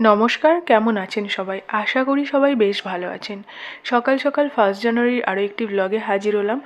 নমস্কার, কেমন আছেন সবাই? আশা করি সবাই বেশ ভালো আছেন। সকাল সকাল ফার্স্ট জানুয়ারির আরও একটি ব্লগে হাজির হলাম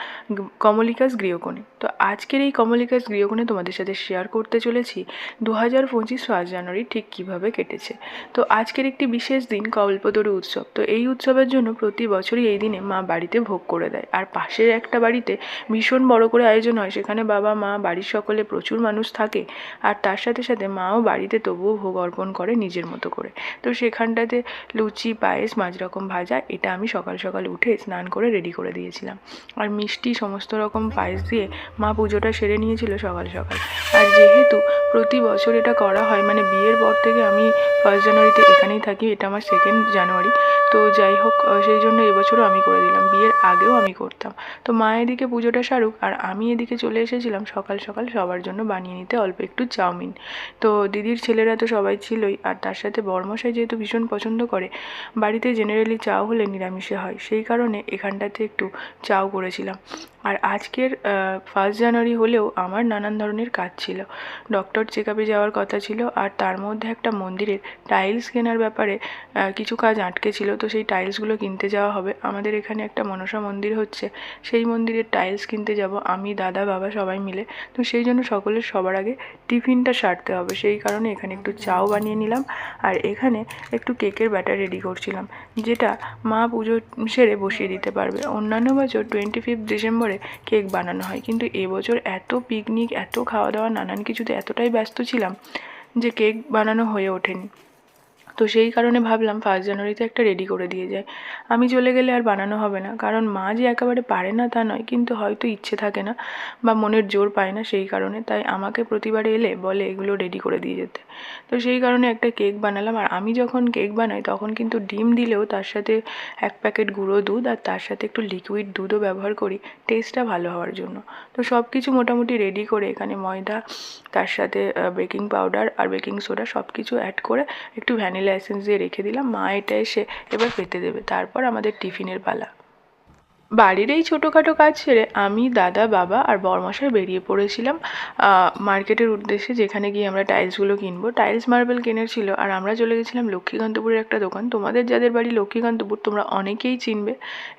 কমলিকাস গৃহকোণে। তো আজকের এই কমলিকাস গৃহকোণে তোমাদের সাথে শেয়ার করতে চলেছি দু হাজার পঁচিশ ফার্স্ট জানুয়ারি ঠিক কীভাবে কেটেছে। তো আজকের একটি বিশেষ দিন কল্পতরু উৎসব। তো এই উৎসবের জন্য প্রতি বছরই এই দিনে মা বাড়িতে ভোগ করে দেয়। আর পাশের একটা বাড়িতে ভীষণ বড় করে আয়োজন হয়। সেখানে বাবা, মা, বাড়ির সকলে প্রচুর মানুষ থাকে। আর তার সাথে সাথে মাও বাড়িতে তবুও ভোগ অর্পণ করে নিজের মতো করে। তো সেখানটাতে লুচি, পায়েস, মাঝ রকম ভাজা, এটা আমি সকাল সকাল উঠে স্নান করে রেডি করে দিয়েছিলাম। আর মিষ্টি সমস্ত রকম পায়েস দিয়ে মা পুজোটা সেরে নিয়েছিল সকাল সকাল। আর যেহেতু প্রতি বছর এটা করা হয় মানে বিয়ের পর থেকে আমি ফার্স্ট জানুয়ারিতে এখানেই থাকি, এটা আমার সেকেন্ড জানুয়ারি তো যাই হোক সেই জন্য এবছরও আমি করে দিলাম, বিয়ের আগেও আমি করতাম। তো মা এদিকে পুজোটা সারুক, আর আমি এদিকে চলে এসেছিলাম সকাল সকাল সবার জন্য বানিয়ে নিতে অল্প একটু চাউমিন। তো দিদির ছেলেরা তো সবাই ছিলই, আর তার সাথে বর্মশাই যেহেতু ভীষণ পছন্দ করে, বাড়িতে জেনারেলি চাও হলে নিরামিষে হয়, সেই কারণে এখানটাতে একটু চাও করেছিলাম। আর আজকের ফার্স্ট জানুয়ারি হলেও আমার নানান ধরনের কাজ ছিল। ডক্টর চেক আপে যাওয়ার কথা ছিল আর তার মধ্যে একটা মন্দিরের টাইলস কেনার ব্যাপারে কিছু কাজ আটকে ছিল। তো সেই টাইলসগুলো কিনতে যাওয়া হবে। আমাদের এখানে একটা মনসা মন্দির হচ্ছে। সেই মন্দিরের টাইলস কিনতে যাব আমি, দাদা, বাবা সবাই মিলে। তো সেই জন্য সকলের সবার আগে টিফিনটা সারতে হবে। সেই কারণে এখানে একটু চাও বানিয়ে নিলাম আর এখানে একটু কেকের ব্যাটার রেডি করছিলাম, যেটা মা পুজো সেরে বসিয়ে দিতে পারবে। অন্যান্য বছর টোয়েন্টি ফিফথ ডিসেম্বরে কেক বানানো হয়। কিন্তু এবছর এত পিকনিক এত খাওয়া দাওয়া নানান কিছুতে এতটাই ব্যস্ত ছিলাম যে কেক বানানো হয়ে ওঠেনি। তো সেই কারণে ভাবলাম ফার্স্ট জানুয়ারিতে একটা রেডি করে দিয়ে যায় আমি চলে গেলে আর বানানো হবে না, কারণ মা যে একেবারে পারে না তা নয়, কিন্তু হয়তো ইচ্ছে থাকে না বা মনের জোর পায় না সেই কারণে, তাই আমাকে প্রতিবার এলে বলে এগুলো রেডি করে দিয়ে যেতে। তো সেই কারণে একটা কেক বানালাম, আর আমি যখন কেক বানাই তখন কিন্তু ডিম দিলেও তার সাথে এক প্যাকেট গুঁড়ো দুধ আর তার সাথে একটু লিকুইড দুধও ব্যবহার করি টেস্টটা ভালো হওয়ার জন্য। তো সব কিছু মোটামুটি রেডি করে এখানে ময়দা, তার সাথে বেকিং পাউডার আর বেকিং সোডা সব কিছু অ্যাড করে একটু ভ্যানিলা এসেন্স দিয়ে রেখে দিলাম মা এটা এসে এবার পেতে দেবে। তারপর আমাদের টিফিনের পালা। বাড়ির এই ছোটোখাটো কাজ সেরে আমি দাদা, বাবা আর বরমশাই বেরিয়ে পড়েছিলাম মার্কেটের উদ্দেশ্যে যেখানে গিয়ে আমরা টাইলসগুলো কিনবো। টাইলস মার্বেল কেনার ছিল আর আমরা চলে গেছিলাম লক্ষ্মীকান্তপুরের একটা দোকান। তোমাদের যাদের বাড়ি লক্ষ্মীকান্তপুর তোমরা অনেকেই চিনবে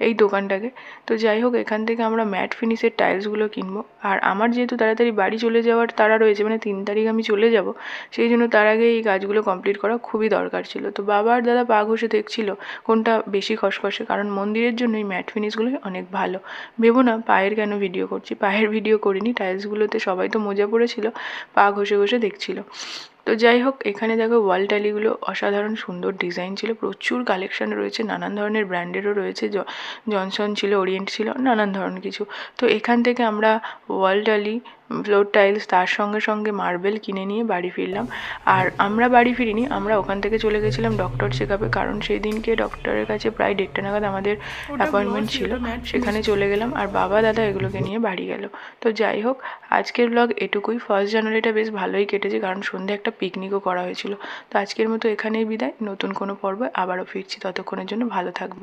এই দোকানটাকে। তো যাই হোক, এখান থেকে আমরা ম্যাট ফিনিশের টাইলসগুলো কিনবো। আর আমার যেহেতু তাড়াতাড়ি বাড়ি চলে যাওয়ার তারা রয়েছে মানে তিন তারিখ আমি চলে যাব, সেই জন্য তার আগে এই কাজগুলো কমপ্লিট করা খুবই দরকার ছিল। তো বাবা আর দাদা পা ঘষে দেখছিল কোনটা বেশি খসখসে, কারণ মন্দিরের জন্য এই ম্যাট ফিনিশগুলো অনেক ভালো। ভেবো না, পায়ের কেন ভিডিও করছি? পায়ের ভিডিও করিনি টাইলসগুলোতে সবাই তো মোজা পড়েছিল, পা ঘষে ঘষে দেখছিল। তো যাই হোক, এখানে দেখো ওয়াল টালিগুলো অসাধারণ সুন্দর ডিজাইন ছিল, প্রচুর কালেকশন রয়েছে, নানান ধরনের ব্র্যান্ডেরও রয়েছে জনসন ছিল ওরিয়েন্ট ছিল, নানান ধরনের কিছু। তো এখান থেকে আমরা ওয়াল টালি ফ্লোর টাইলস তার সঙ্গে সঙ্গে মার্বেল কিনে নিয়ে বাড়ি ফিরলাম। আর আমরা বাড়ি ফিরিনি আমরা ওখান থেকে চলে গেছিলাম ডক্টর চেক আপে কারণ সেই দিনকে ডক্টরের কাছে প্রায় দেড়টা নাগাদ আমাদের অ্যাপয়েন্টমেন্ট ছিল। সেখানে চলে গেলাম আর বাবা দাদা এগুলোকে নিয়ে বাড়ি গেল। তো যাই হোক আজকের ব্লগ এটুকুই। ফার্স্ট জানুয়ারিটা বেশ ভালোই কেটেছে কারণ সন্ধ্যে একটা পিকনিকও করা হয়েছিল। তো আজকের মতো এখানেই বিদায়। নতুন কোনো পর্ব আবারও ফিরছি। ততক্ষণের জন্য ভালো থাকবে